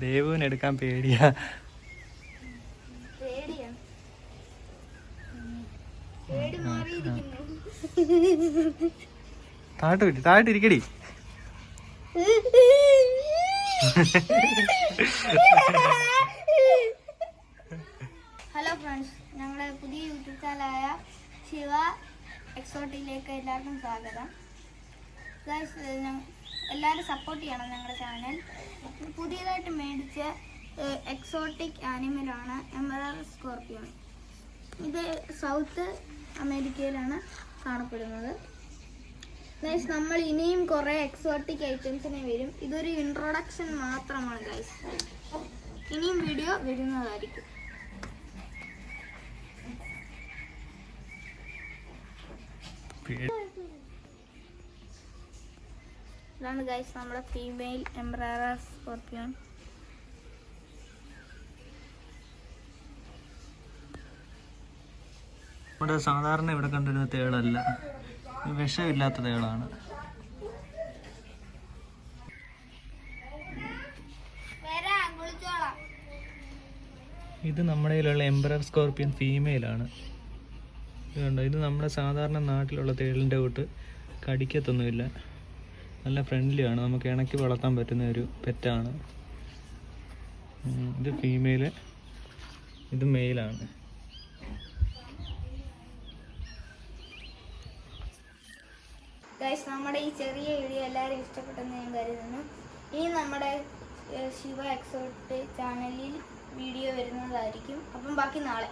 ദേവുവിന് എടുക്കാൻ പേടിയാ. താട്ട് വിട്ടി താട്ടിരിക്കടി hello friends ഞങ്ങളുടെ പുതിയ യൂട്യൂബ് ചാനലായ ശിവ എക്സോട്ടിലേക്ക് എല്ലാവർക്കും സ്വാഗതം. ഞ- എല്ലാവരും സപ്പോർട്ട് ചെയ്യണം ഞങ്ങളുടെ ചാനൽ പുതിയതായിട്ട് മേടിച്ച എക്സോട്ടിക് ആനിമലാണ് എമറാർ സ്കോർപ്പിയോൺ ഇത് സൗത്ത് അമേരിക്കയിലാണ് കാണപ്പെടുന്നത്. ഗൈസ് നമ്മൾ ഇനിയും കുറേ എക്സോട്ടിക് ഐറ്റംസിനെ വരും. ഇതൊരു ഇൻട്രൊഡക്ഷൻ മാത്രമാണ് ഗൈസ് ഇനിയും വീഡിയോ വരുന്നതായിരിക്കും. പേടി ഇതാണ് ഗൈസ് നമ്മുടെ ഫീമെയിൽ എംബ്രാറ സ്കോർപ്പിയോൺ നമ്മുടെ സാധാരണ ഇവിടെ കണ്ടിരുന്ന തേളല്ല. വിഷമില്ലാത്ത തേളാണ്. ഇത് നമ്മുടെ കയ്യിലുള്ള എംബ്രർ സ്കോർപ്പിയൻ ഫീമെയിലാണ് കണ്ടോ? ഇത് നമ്മുടെ സാധാരണ നാട്ടിലുള്ള തേളിന്റെ കൂട്ട് കടിക്കത്തൊന്നുമില്ല. നല്ല ഫ്രണ്ട്ലി ആണ്. നമുക്ക് ഇണക്കി വളർത്താൻ പറ്റുന്ന ഒരു പെറ്റാണ് ഇത് ഫീമെയിൽ ഇത് മെയിലാണ് നമ്മുടെ ഈ ചെറിയ വീഡിയോ എല്ലാവരും ഇഷ്ടപ്പെട്ടെന്ന് ഞാൻ കരുതുന്നു. ഇനി നമ്മുടെ ശിവ എക്സോട്ട് ചാനലിൽ വീഡിയോ വരുന്നതായിരിക്കും. അപ്പം ബാക്കി നാളെ.